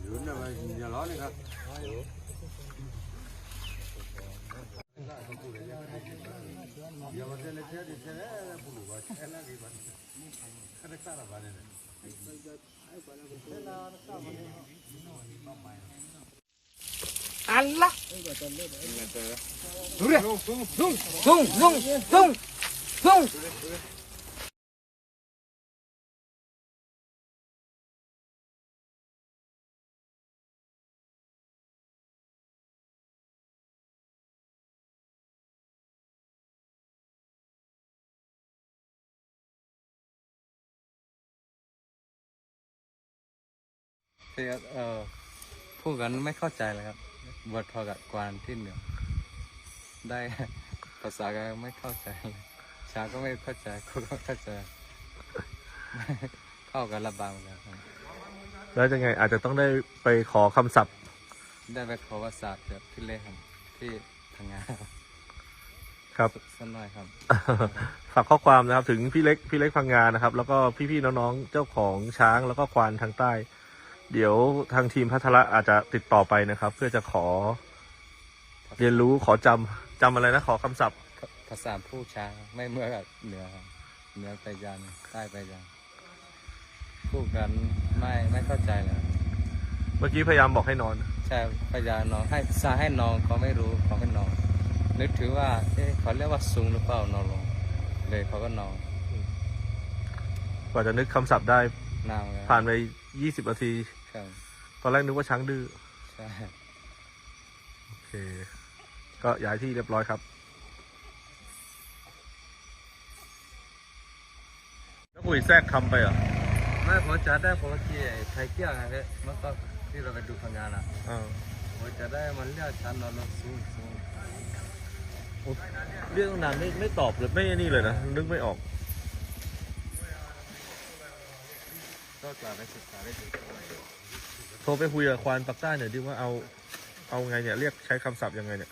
อยู่นั่นมันอย่าร้อนเลยครับอย่ามาเจอเลยเจอ เลยเอ่อพูดกันไม่เข้าใจเลยครับบททอกับกวานที่เหนือได้ภาษากันไม่เข้าใจเลย ชาก็ไม่เข้าใจกูก็ไม่เข้าใจ เข้ากันลำบากเหมือนกันครับแล้วจะไงอาจจะต้องได้ไปขอคำศัพท์ ได้ไปขอภาษาจากพี่เล็กครับที่ทำงานครับครับ สักหน่อยครับ ฝากข้อความนะครับถึงพี่เล็กพี่เล็กพังงานนะครับ แล้วก็พี่ๆน้องๆเจ้าของช้างแล้วก็ควานทางใต้ เดี๋ยวทางทีมพัทละอาจจะติดต่อไปนะครับ เพื่อจะขอ เรียนรู้ขอจำจำอะไรนะขอคำศัพท์ภาษาผู้ช้างไม่เหมื่อนกับเหนือครับเหนือไปยันใต้ไปยันพูดกันไม่ไม่เข้าใจเลยครับเมื่อกี้พยายามบอกให้นอน ใช่พยานอนให้ซาให้นอนเขาไม่รู้เขาไม่นอน นึกถือว่าเอ๊ะเขาเรียกว่าสูงหรือเปล่านอนลง เลยเขาก็นอนกว่าจะนึกคำศัพท์ได้นานเลยผ่านไปยี่สิบนาทีครับตอนแรกนึกว่าช้างดื้อใช่โอเค ก็ย้ายที่เรียบร้อยครับ ยแทรกคำไปเหรอไม่ผมจะได้ผมที่ไทยเกี้ยงไงพี่เมื่อตอนที่เราไปดูพังงานอะอ่าผมจะได้มันเรียกฉันนอนลงสูงสูงเรื่องตั้งนานไม่ไม่ตอบเลยไม่นี่เลยนะนึกไม่ออกก็จะไปศึกษาได้ดูโทรไปคุยกับควานปักใต้หน่อยดิว่าเอาเอาไงเนี่ยเรียกใช้คำศัพท์ยังไงเนี่ย